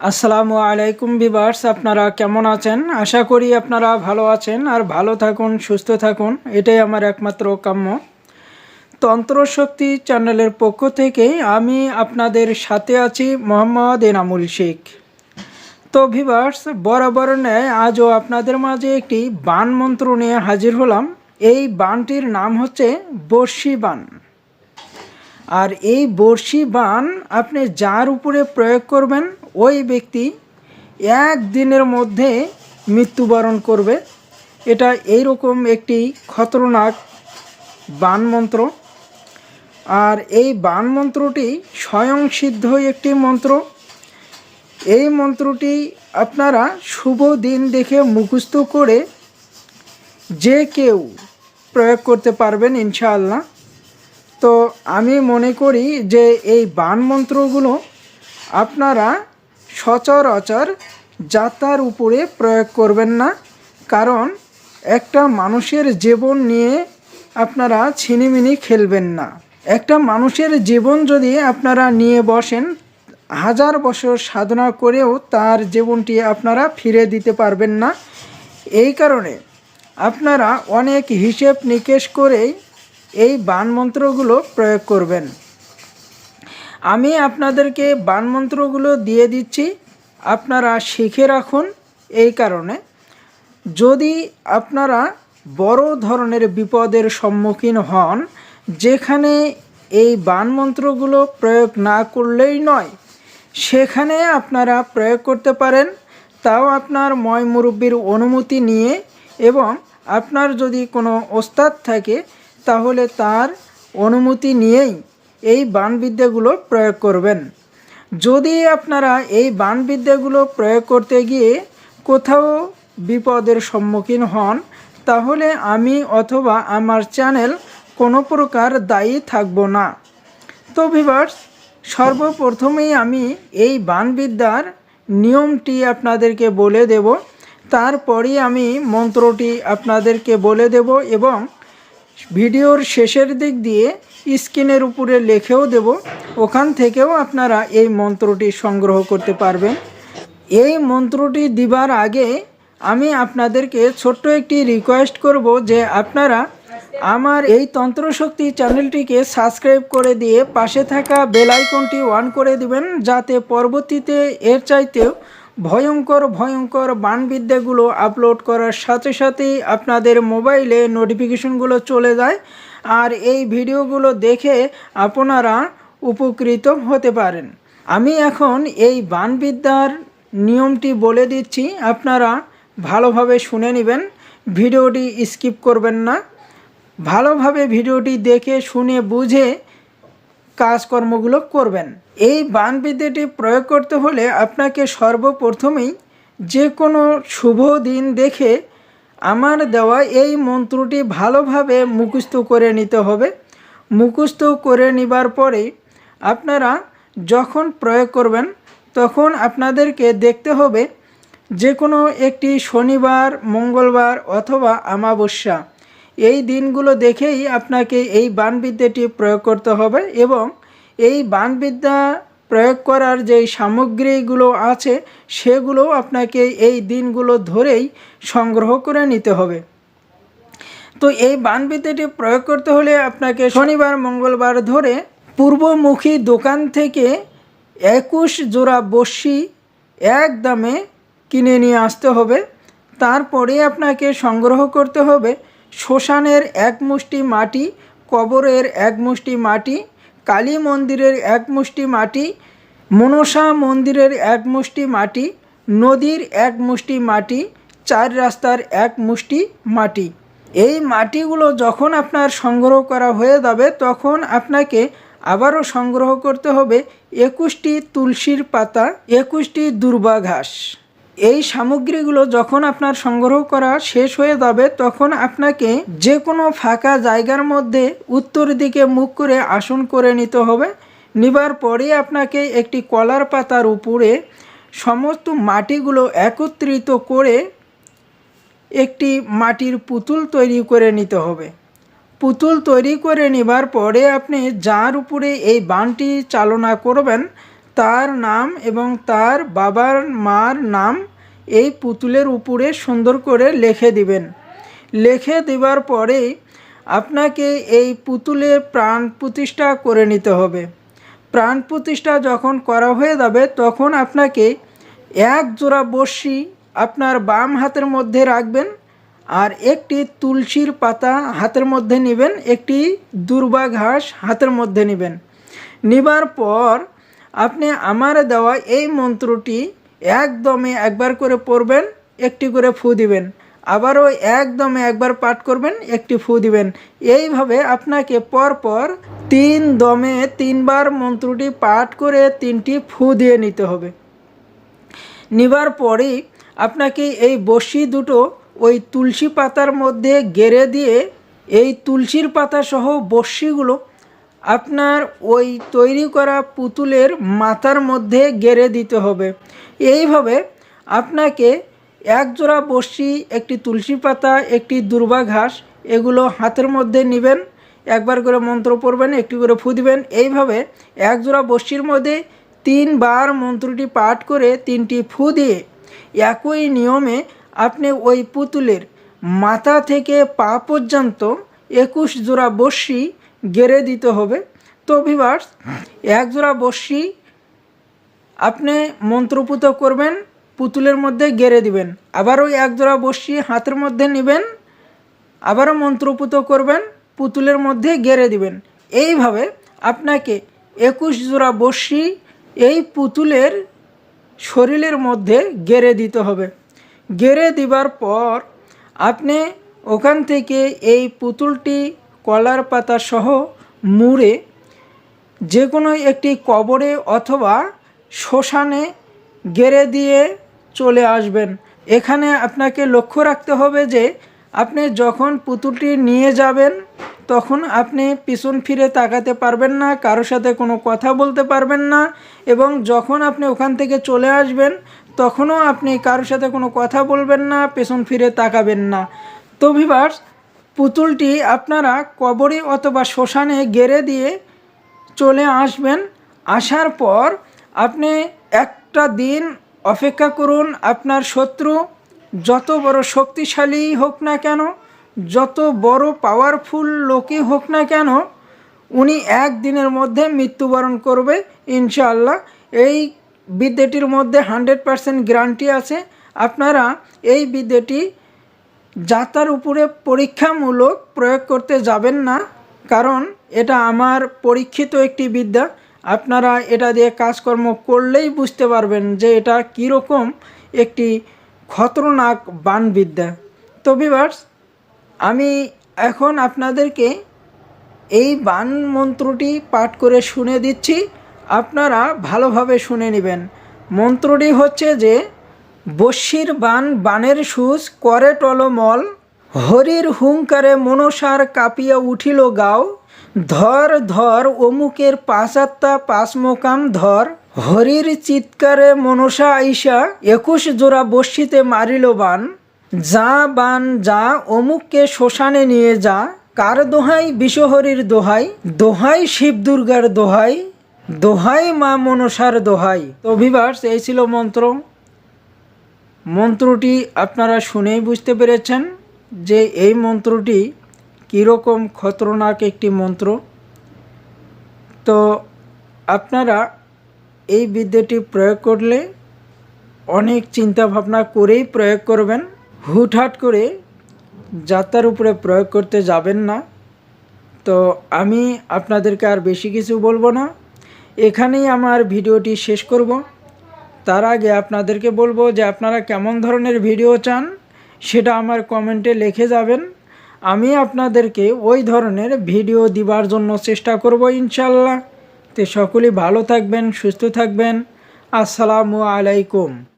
আসসালামু আলাইকুম বিবার্স আপনারা কেমন আছেন? আশা করি আপনারা ভালো আছেন আর ভালো থাকুন, সুস্থ থাকুন। এটাই আমার একমাত্র কাম্য। তন্ত্রশক্তি চ্যানেলের পক্ষ থেকে আমি আপনাদের সাথে আছি মোহাম্মদ এনামুল শেখ। তো ভিভার্স বরাবর ন্যায় আজও আপনাদের মাঝে একটি বান মন্ত্র নিয়ে হাজির হলাম। এই বানটির নাম হচ্ছে বর্ষি বান। আর এই বর্ষি বান আপনি যার উপরে প্রয়োগ করবেন ওই ব্যক্তি এক দিনের মধ্যে মৃত্যুবরণ করবে। এটা এইরকম একটি খতরনাক বান মন্ত্র আর এই বান মন্ত্রটি স্বয়ং সিদ্ধ একটি মন্ত্র। এই মন্ত্রটি আপনারা শুভ দিন দেখে মুখস্থ করে যে কেউ প্রয়োগ করতে পারবেন ইনশাআল্লাহ। তো আমি মনে করি যে এই বান মন্ত্রগুলো আপনারা সচরাচর যাত্রার উপরে প্রয়োগ করবেন না, কারণ একটা মানুষের জীবন নিয়ে আপনারা ছিনিমিনি খেলবেন না। একটা মানুষের জীবন যদি আপনারা নিয়ে বসেন, হাজার বছর সাধনা করেও তার জীবনটি আপনারা ফিরে দিতে পারবেন না। এই কারণে আপনারা অনেক হিসেব নিকেশ করেই এই বান মন্ত্রগুলো প্রয়োগ করবেন। আমি আপনাদেরকে বানমন্ত্রগুলো দিয়ে দিচ্ছি। আপনারা শিখে রাখুন এই কারণে। যদি আপনারা বড় ধরনের বিপদের সম্মুখীন হন, যেখানে এই বানমন্ত্রগুলো প্রয়োগ না করলেই নয়, সেখানে আপনারা প্রয়োগ করতে পারেন। তাও আপনার ময় মুরব্বীর অনুমতি নিয়ে এবং আপনার যদি কোনো ওস্তাদ থাকে, তাহলে তার অনুমতি নিয়েই এই বানবিদ্যাগুলো প্রয়োগ করবেন। যদি আপনারা এই বানবিদ্যাগুলো প্রয়োগ করতে গিয়ে কোথাও বিপদের সম্মুখীন হন, তাহলে আমি অথবা আমার চ্যানেল কোনো প্রকার দায়ী থাকব না। তো ভিভার্স সর্বপ্রথমেই আমি এই বানবিদ্যার নিয়মটি আপনাদেরকে বলে দেব। তারপরেই আমি মন্ত্রটি আপনাদেরকে বলে দেব এবং ভিডিওর শেষের দিক দিয়ে স্ক্রিনের উপরে লেখেও দেব, ওখান থেকেও আপনারা এই মন্ত্রটি সংগ্রহ করতে পারবেন। এই মন্ত্রটি দিবার আগে আমি আপনাদেরকে ছোট্ট একটি রিকোয়েস্ট করব যে আপনারা আমার এই তন্ত্রশক্তি চ্যানেলটিকে সাবস্ক্রাইব করে দিয়ে পাশে থাকা বেল আইকনটি অন করে দিবেন, যাতে পরবর্তীতে এর চাইতেও ভয়ঙ্কর ভয়ঙ্কর বানবিদ্যাগুলো আপলোড করার সাথে সাথেই আপনাদের মোবাইলে নোটিফিকেশনগুলো চলে যায়। আর এই ভিডিওগুলো দেখে আপনারা উপকৃত হতে পারেন। আমি এখন এই বানবিদ্যার নিয়মটি বলে দিচ্ছি, আপনারা ভালোভাবে শুনে নেবেন। ভিডিওটি স্কিপ করবেন না। ভালোভাবে ভিডিওটি দেখে, শুনে, বুঝে কাজকর্মগুলো করবেন। এই বানবিদ্যাটি প্রয়োগ করতে হলে আপনাকে সর্বপ্রথমেই যে কোনো শুভ দিন দেখে আমার দেওয়া এই মন্ত্রটি ভালোভাবে মুখস্থ করে নিতে হবে। মুখস্থ করে নেবার পরে আপনারা যখন প্রয়োগ করবেন, তখন আপনাদেরকে দেখতে হবে যে কোনো একটি শনিবার, মঙ্গলবার অথবা আমাবস্যা এই দিনগুলো দেখেই আপনাকে এই বানবিদ্যাটি প্রয়োগ করতে হবে এবং এই বানবিদ্যা প্রয়োগ করার যেই সামগ্রীগুলো আছে সেগুলো আপনাকে এই দিনগুলো ধরেই সংগ্রহ করে নিতে হবে। তো এই বানবিদ্যাটি প্রয়োগ করতে হলে আপনাকে শনিবার, মঙ্গলবার ধরে পূর্বমুখী দোকান থেকে একুশ জোড়া বসি এক দামে কিনে নিয়ে আসতে হবে। তারপরে আপনাকে সংগ্রহ করতে হবে শ্মশানের এক মুষ্টি মাটি, কবরের এক মুষ্টি মাটি কালী মন্দিরের এক মুষ্টি মাটি, মনসা মন্দিরের এক মুষ্টি মাটি, নদীর এক মুষ্টি মাটি, চার রাস্তার এক মুষ্টি মাটি। এই মাটিগুলো যখন আপনার সংগ্রহ করা হয়ে যাবে, তখন আপনাকে আবারও সংগ্রহ করতে হবে একুশটি তুলসীর পাতা, একুশটি দুর্বা ঘাস এই সামগ্রীগুলো যখন আপনার সংগ্রহ করা শেষ হয়ে যাবে, তখন আপনাকে যে কোনো ফাঁকা জায়গার মধ্যে উত্তর দিকে মুখ করে আসন করে নিতে হবে। নিবার পরে আপনাকে একটি কলার পাতার উপরে সমস্ত মাটিগুলো একত্রিত করে একটি মাটির পুতুল তৈরি করে নিতে হবে। পুতুল তৈরি করে নেবার পরে আপনি যার উপরে এই বানটি চালনা করবেন তার নাম এবং তার বাবার মার নাম এই পুতুলের উপরে সুন্দর করে লিখে দিবেন। লিখে দেবার পরে আপনাকে এই পুতুলের প্রাণ প্রতিষ্ঠা করে নিতে হবে। প্রাণ প্রতিষ্ঠা যখন করা হয়ে যাবে, তখন আপনাকে এক জোড়া বর্ষি আপনার বাম হাতের মধ্যে রাখবেন আর একটি তুলসীর পাতা হাতের মধ্যে নেবেন, একটি দুর্বা ঘাস হাতের মধ্যে নেবেন। নেবার পর আপনি আমার দেওয়া এই মন্ত্রটি একদমে একবার করে পড়বেন, একটি করে ফু দিবেন। আবারও একদমে একবার পাঠ করবেন, একটি ফু দিবেন। এইভাবে আপনাকে পরপর তিন দমে তিনবার মন্ত্রটি পাঠ করে তিনটি ফু দিয়ে নিতে হবে। নেবার পরেই আপনাকে এই বসি দুটো ওই তুলসী পাতার মধ্যে গেড়ে দিয়ে এই তুলসীর পাতা সহ বর্ষিগুলো আপনার ওই তৈরি করা পুতুলের মাথার মধ্যে গেড়ে দিতে হবে। এইভাবে আপনাকে এক জোড়া বর্ষি একটি তুলসী পাতা, একটি দুর্বা ঘাস এগুলো হাতের মধ্যে নেবেন, একবার করে মন্ত্র পড়বেন, একটি করে ফু দিবেন। এইভাবে এক জোড়া বর্ষির মধ্যে তিনবার মন্ত্রটি পাঠ করে তিনটি ফু দিয়ে একই নিয়মে আপনি ওই পুতুলের মাথা থেকে পা পর্যন্ত একুশ জোড়া বর্ষি গেড়ে দিতে হবে। তো ভিভার্স এক জোড়া বর্ষি আপনি মন্ত্রপুত করবেন, পুতুলের মধ্যে গেড়ে দিবেন। আবারও এক জোড়া বর্ষি হাতের মধ্যে নেবেন, আবারও মন্ত্রপুত করবেন, পুতুলের মধ্যে গেড়ে দিবেন। এইভাবে আপনাকে একুশ জোড়া বর্ষি এই পুতুলের শরীরের মধ্যে গেড়ে দিতে হবে। গেড়ে দিবার পর আপনি ওখান থেকে এই পুতুলটি কলার পাতা সহ মুড়ে যে কোনো একটি কবরে অথবা শ্মশানে গেড়ে দিয়ে চলে আসবেন। এখানে আপনাকে লক্ষ্য রাখতে হবে যে আপনি যখন পুতুলটি নিয়ে যাবেন, তখন আপনি পিছন ফিরে তাকাতে পারবেন না কারোর সাথে কোনো কথা বলতে পারবেন না এবং যখন আপনি ওখান থেকে চলে আসবেন, তখনও আপনি কারোর সাথে কোনো কথা বলবেন না, পেছন ফিরে তাকাবেন না। তো ভিভার্স পুতুলটি আপনারা কবরে অথবা শ্মশানে গেড়ে দিয়ে চলে আসবেন। আসার পর আপনি একটা দিন অপেক্ষা করুন, আপনার শত্রু যত বড় শক্তিশালী হোক না কেন, যত বড় পাওয়ারফুল লোকই হোক না কেন, উনি একদিনের মধ্যে মৃত্যুবরণ করবে ইনশাআল্লাহ। এই বিদ্যাটির মধ্যে হান্ড্রেড পারসেন্ট গ্যারান্টি আছে। আপনারা এই বিদ্যাটি যাতার উপরে পরীক্ষামূলক প্রয়োগ করতে যাবেন না, কারণ এটা আমার পরীক্ষিত একটি বিদ্যা। আপনারা এটা দিয়ে কাজকর্ম করলেই বুঝতে পারবেন যে এটা কীরকম একটি খতরনাক বানবিদ্যা। তো বিভার্স আমি এখন আপনাদেরকে এই বান মন্ত্রটি পাঠ করে শুনে দিচ্ছি। আপনারা ভালোভাবে শুনে নেবেন। মন্ত্রটি হচ্ছে যে বস্যির বান বানের সুজ করে টলমল হরির হুঙ্কারে মনসার কাঁপিয়া উঠিল গাও। ধর ধর, অমুকের পাঁচাত্তা পাঁচ মোকাম ধর, হরির চিৎকারে মনসা আইসা একুশ জোড়া বস্যিতে মারিল বান। যা বান, যা, অমুককে শ্মশানে নিয়ে যা, কার দোহাই বিশ্বহরির দোহাই? দোহাই শিব দুর্গার দোহাই দোহাই মা মনসার দোহাই। তো ভিভার্স এই ছিল মন্ত্র। মন্ত্রটি আপনারা শুনেই বুঝতে পেরেছেন যে এই মন্ত্রটি কীরকম খতরনাক একটি মন্ত্র। তো আপনারা এই বিদ্যাটি প্রয়োগ করলে অনেক চিন্তা ভাবনা করেই প্রয়োগ করবেন। হুটহাট করে যাত্রার উপরে প্রয়োগ করতে যাবেন না। তো আমি আপনাদেরকে আর বেশি কিছু বলব না। এখানেই আমার ভিডিওটি শেষ করব। তার আগে আপনাদেরকে বলব যে আপনারা কেমন ধরনের ভিডিও চান, সেটা আমার কমেন্টে লিখে যাবেন। আমি আপনাদেরকে ওই ধরনের ভিডিও দিবার জন্য চেষ্টা করব ইনশাল্লাহ। তে সকলেই ভালো থাকবেন, সুস্থ থাকবেন। আসসালামু আলাইকুম।